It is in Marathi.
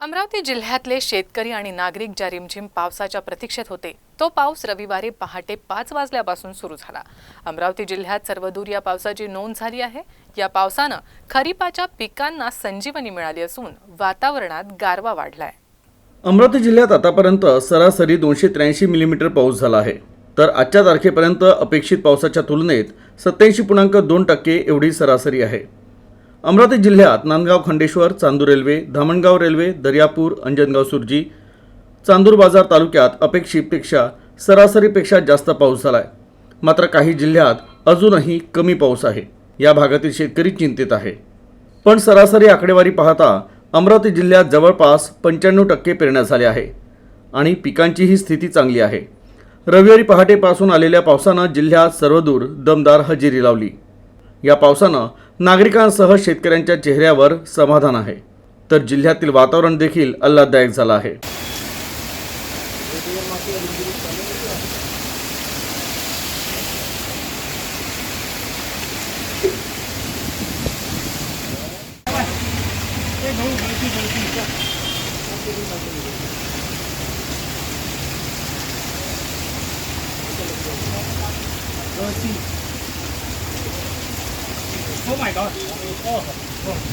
अमरावती जिल्ह्यातले शेतकरी आणि नागरिक ज्या रिमझिम पावसाच्या प्रतीक्षेत होते तो पाऊस रविवारी पहाटे पाच वाजल्यापासून सुरू झाला. अमरावती जिल्ह्यात सर्वदूर या पावसाची नोंद झाली आहे. या पावसानं खरीपाच्या पिकांना संजीवनी मिळाली असून वातावरणात गारवा वाढलाय. अमरावती जिल्ह्यात आतापर्यंत सरासरी दोनशे त्र्याऐंशी मिलीमीटर पाऊस झाला आहे. तर आजच्या तारखेपर्यंत अपेक्षित पावसाच्या तुलनेत सत्याऐंशी पूर्णांक दोन टक्के एवढी सरासरी आहे. अमरावती जिल्ह्यात नांदगाव खंडेश्वर चांदूर रेल्वे धामणगाव रेल्वे दर्यापूर अंजनगाव सुर्जी चांदूर बाजार तालुक्यात अपेक्षेपेक्षा सरासरीपेक्षा जास्त पाऊस झाला आहे मात्र काही जिल्ह्यात अजूनही कमी पाऊस आहे. या भागातील शेतकरी चिंतित आहे. पण सरासरी आकडेवारी पाहता अमरावती जिल्ह्यात जवळपास पंच्याण्णव टक्के पेरण्या झाल्या आहे आणि पिकांचीही स्थिती चांगली आहे. रविवारी पहाटेपासून आलेल्या पावसानं जिल्ह्यात सर्वदूर दमदार हजेरी लावली. या पावसानं नागरिकांसह शेतकऱ्यांच्या चेहऱ्यावर समाधान आहे. तर जिल्ह्यातील वातावरण देखील आल्हाददायक झालं आहे. Oh my god. Oh, oh.